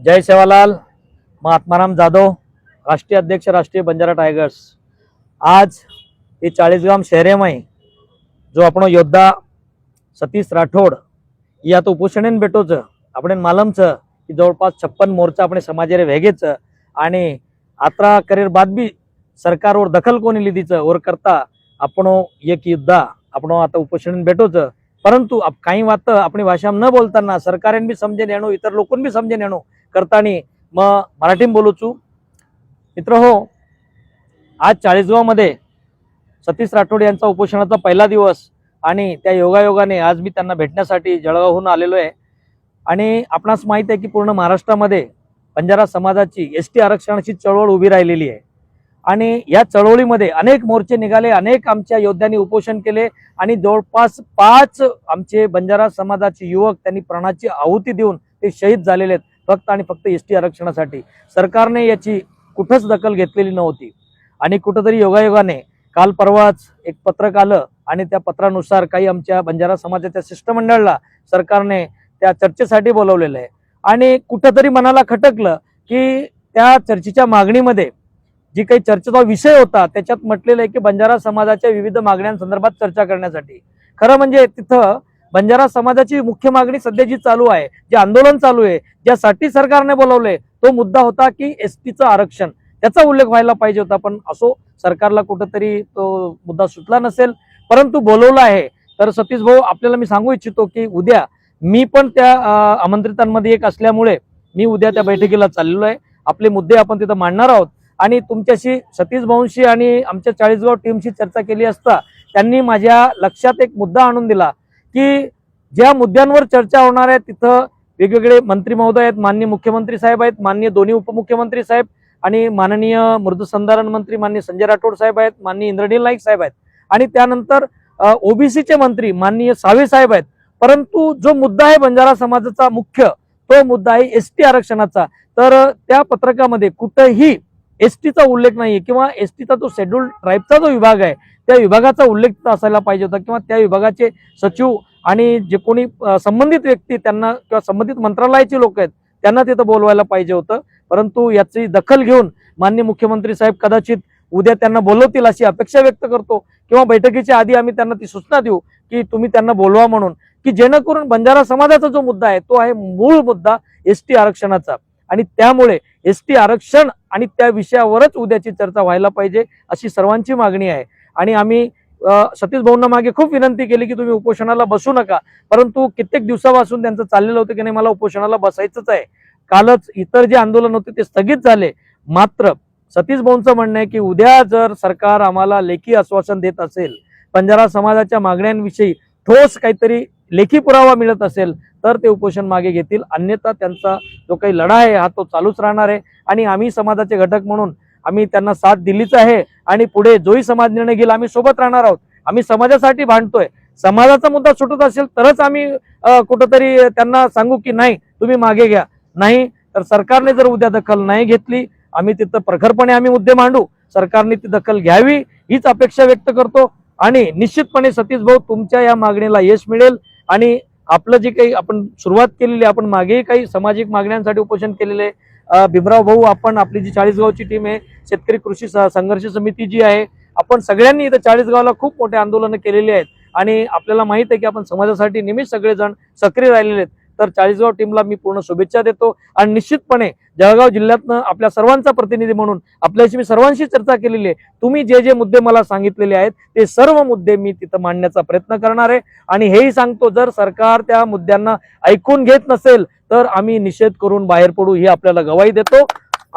जय सेवालाल मैं आत्माराम जाधव राष्ट्रीय अध्यक्ष राष्ट्रीय बंजारा टायगर्स. आज हे चाळीसगाव शहरेमय जो आपण योद्धा सतीश राठोड ही आता उपोषणेन भेटोचं आपण मालमचं की जवळपास छप्पन मोर्चा आपण समाजाने वेगेचं आणि आता करेर बाद बी सरकारवर दखल कोणी लिधीचं वर करता आपण एक युद्धा आपण आता उपोषण भेटोचं. परंतु काही वात आपली भाषा न बोलताना सरकारेन बी समजेन येणो इतर लोकांनी बी समजेन येणो करतानी मग मराठी बोलूचू मित्र हो आज चाळीसगावमध्ये सतीश राठोड यांचा उपोषणाचा पहिला दिवस आणि त्या योगायोगाने आज मी त्यांना भेटण्यासाठी जळगावहून आलेलो आहे. आणि आपणास माहीत आहे की पूर्ण महाराष्ट्रामध्ये बंजारा समाजाची एस टी आरक्षणाची चळवळ उभी राहिलेली आहे. आणि या चळवळीमध्ये अनेक मोर्चे निघाले अनेक आमच्या योद्ध्यांनी उपोषण केले आणि जवळपास पाच आमचे बंजारा समाजाचे युवक त्यांनी प्राणाची आहुती देऊन ते शहीद झालेले आहेत. फक्त आणि फक्त एस टी आरक्षणासाठी. सरकारने याची कुठंच दखल घेतलेली नव्हती. आणि कुठंतरी योगायोगाने काल परवाच एक पत्रक आलं आणि त्या पत्रानुसार काही आमच्या बंजारा समाजाच्या शिष्टमंडळाला सरकारने त्या चर्चेसाठी बोलवलेलं आहे. आणि कुठंतरी मनाला खटकलं की त्या चर्चेच्या मागणीमध्ये जी काही चर्चेचा विषय होता त्याच्यात म्हटलेलं आहे की बंजारा समाजाच्या विविध मागण्यांसंदर्भात चर्चा करण्यासाठी. खरं म्हणजे तिथं बंजारा समाजाची मुख्य मागणी सध्या जी चालू आहे जे आंदोलन चालू आहे ज्यासाठी सरकारने बोलवले तो मुद्दा होता की एस टीचं आरक्षण. त्याचा उल्लेख व्हायला पाहिजे होता पण असो सरकारला कुठंतरी तो मुद्दा सुटला नसेल परंतु बोलवला आहे. तर सतीश भाऊ आपल्याला मी सांगू इच्छितो की उद्या मी पण त्या आमंत्रितांमध्ये एक असल्यामुळे मी उद्या त्या बैठकीला चाललेलो आहे. आपले मुद्दे आपण तिथं मांडणार आहोत. आणि तुमच्याशी सतीश भाऊंशी आणि आमच्या चाळीसगाव टीमशी चर्चा केली असता त्यांनी माझ्या लक्षात एक मुद्दा आणून दिला. की ज्या मुद्द्यांवर चर्चा होणार आहे तिथं वेगवेगळे मंत्री महोदय आहेत माननीय मुख्यमंत्री साहेब आहेत माननीय दोन्ही उपमुख्यमंत्री साहेब आणि माननीय मृदुसंधारण मंत्री माननीय संजय राठोड साहेब आहेत माननीय इंद्रनील नाईक साहेब आहेत. आणि त्यानंतर ओबीसीचे मंत्री माननीय सावे साहेब आहेत. परंतु जो मुद्दा आहे बंजारा समाजाचा मुख्य तो मुद्दा आहे एस टी आरक्षणाचा. तर त्या पत्रकामध्ये कुठंही एस टीचा उल्लेख नाहीये किंवा एस टीचा जो शेड्यूल ट्राईबचा जो विभाग आहे त्या विभागाचा उल्लेख असायला पाहिजे होता किंवा त्या विभागाचे सचिव आणि जे कोणी संबंधित व्यक्ती त्यांना किंवा संबंधित मंत्रालयाचे लोक आहेत त्यांना तिथं बोलवायला पाहिजे होतं. परंतु याची दखल घेऊन माननीय मुख्यमंत्री साहेब कदाचित उद्या त्यांना बोलवतील अशी अपेक्षा व्यक्त करतो किंवा बैठकीच्या आधी आम्ही त्यांना ती सूचना देऊ की तुम्ही त्यांना बोलवा म्हणून. की जेणेकरून बंजारा समाजाचा जो मुद्दा आहे तो आहे मूळ मुद्दा एस टी आरक्षणाचा. आणि त्यामुळे एस टी आरक्षण आणि त्या विषयावरच उद्याची चर्चा व्हायला पाहिजे अशी सर्वांची मागणी आहे. आणि आम्ही सतीश भाऊंना मागे खूप विनंती केली की तुम्ही उपोषणाला बसू नका. परंतु कित्येक दिवसापासून त्यांचं चाललेलं होतं की नाही मला उपोषणाला बसायचंच आहे. कालच इतर जे आंदोलन होते ते स्थगित झाले. मात्र सतीश भाऊंचं म्हणणं आहे की उद्या जर सरकार आम्हाला लेखी आश्वासन देत असेल बंजारा समाजाच्या मागण्यांविषयी ठोस काहीतरी लेखी पुरावा मिळत असेल तर ते उपोषण मागे घेतील. अन्यथा त्यांचा जो काही लढा आहे हा तो चालूच राहणार आहे. आणि आम्ही समाजाचे घटक म्हणून आम्ही त्यांना साथ दिलीच आहे आणि पुढे जोही समाज निर्णय घेईल आम्ही सोबत राहणार आहोत. आम्ही समाजासाठी भांडतोय. समाजाचा मुद्दा सुटत असेल तरच आम्ही कुठंतरी त्यांना सांगू की नाही तुम्ही मागे घ्या. नाही तर सरकारने जर उद्या दखल नाही घेतली आम्ही तिथं प्रखरपणे आम्ही मुद्दे मांडू. सरकारने ती दखल घ्यावी हीच अपेक्षा व्यक्त करतो. आणि निश्चितपणे सतीश भाऊ तुमच्या या मागणीला यश मिळेल. आणि आपलं जे काही आपण सुरुवात केलेली आपण मागेही काही सामाजिक मागण्यांसाठी उपोषण केलेले आहे. भीमराव भाऊ आपण आपली जी चाळीसगावची टीम आहे शेतकरी कृषी स- संघर्ष समिती जी आहे आपण सगळ्यांनी इथं चाळीसगावला खूप मोठे आंदोलनं केलेली आहेत. आणि आपल्याला माहीत आहे की आपण समाजासाठी नेहमीच सगळेजण सक्रिय राहिलेले आहेत. तर चाळीसगाव टीमला मी पूर्ण शुभेच्छा देतो. आणि निश्चितपणे जळगाव जिल्ह्यातनं आपल्या सर्वांचा प्रतिनिधी म्हणून आपल्याशी मी सर्वांशी चर्चा केलेली आहे. तुम्ही जे जे मुद्दे मला सांगितलेले आहेत ते सर्व मुद्दे मी तिथं मांडण्याचा प्रयत्न करणार आहे. आणि हेही सांगतो जर सरकार त्या मुद्द्यांना ऐकून घेत नसेल तर आम्ही निषेध करून बाहेर पडू ही आपल्याला गवाही देतो.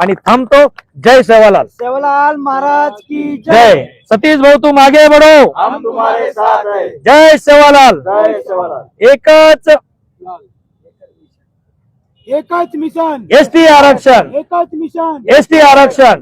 आणि थांबतो. जय सेवालाल. सेवालाल महाराज की जय. सतीश भाऊ तू मागे है. जय सेवालाल. जय सेवालाल. एकच एकच मिशन. एस टी आरक्षण. एकच मिशन. एस टी आरक्षण.